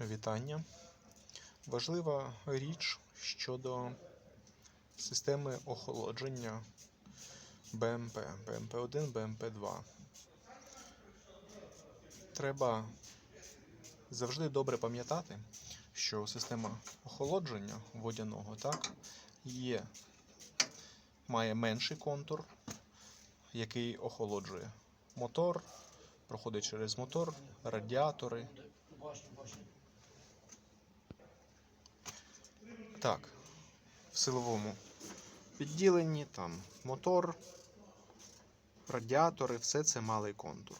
Вітання. Важлива річ щодо системи охолодження БМП, БМП-1, БМП-2. Треба завжди добре пам'ятати, що система охолодження водяного так, є, має менший контур, який охолоджує мотор, проходить через мотор, радіатори. Так, в силовому відділенні там мотор, радіатори, все це малий контур.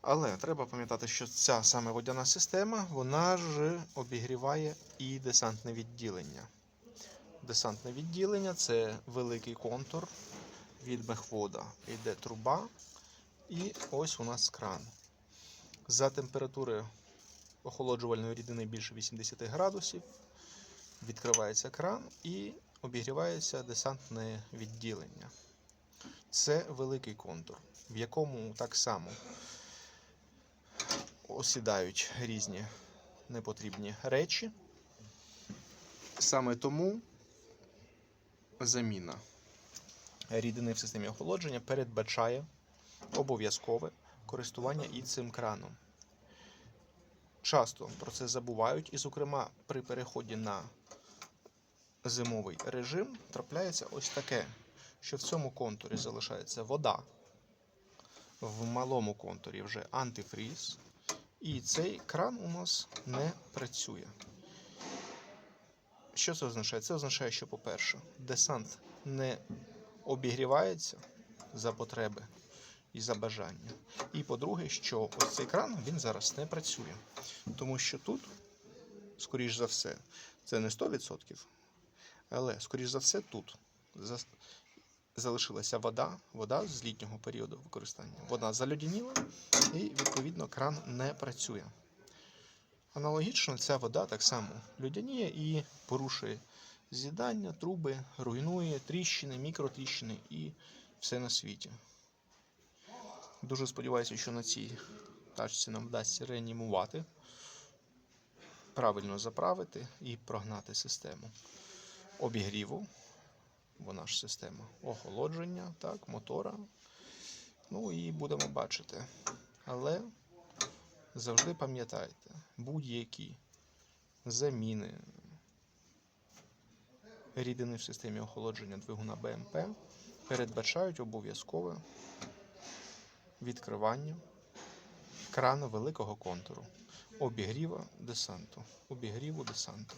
Але треба пам'ятати, що ця саме водяна система, вона ж обігріває і десантне відділення. Десантне відділення це великий контур від мехвода. Йде труба, і ось у нас кран. За температури охолоджувальної рідини більше 80 градусів відкривається кран і обігрівається десантне відділення. Це великий контур, в якому так само осідають різні непотрібні речі. Саме тому заміна рідини в системі охолодження передбачає обов'язкове користування і цим краном. Часто про це забувають, і, зокрема, при переході на зимовий режим трапляється ось таке, що в цьому контурі залишається вода, в малому контурі вже антифріз, і цей кран у нас не працює. Що це означає? Це означає, що, по-перше, десант не обігрівається за потреби і за бажання. І по-друге, що ось цей кран він зараз не працює. Тому що тут, скоріш за все, це не 100%, але, скоріш за все, тут залишилася вода, вода з літнього періоду використання. Вона залюдяніла і, відповідно, кран не працює. Аналогічно, ця вода так само людяніє і порушує з'їдання, труби, руйнує тріщини, мікротріщини і все на світі. Дуже сподіваюся, що на цій тачці нам вдасться реанімувати, правильно заправити і прогнати систему обігріву. Вона ж система охолодження, так, мотора. Ну і будемо бачити. Але завжди пам'ятайте, будь-які заміни рідини в системі охолодження двигуна БМП передбачають обов'язкове відкривання крану великого контуру, обігріва десанту, обігріву десанту.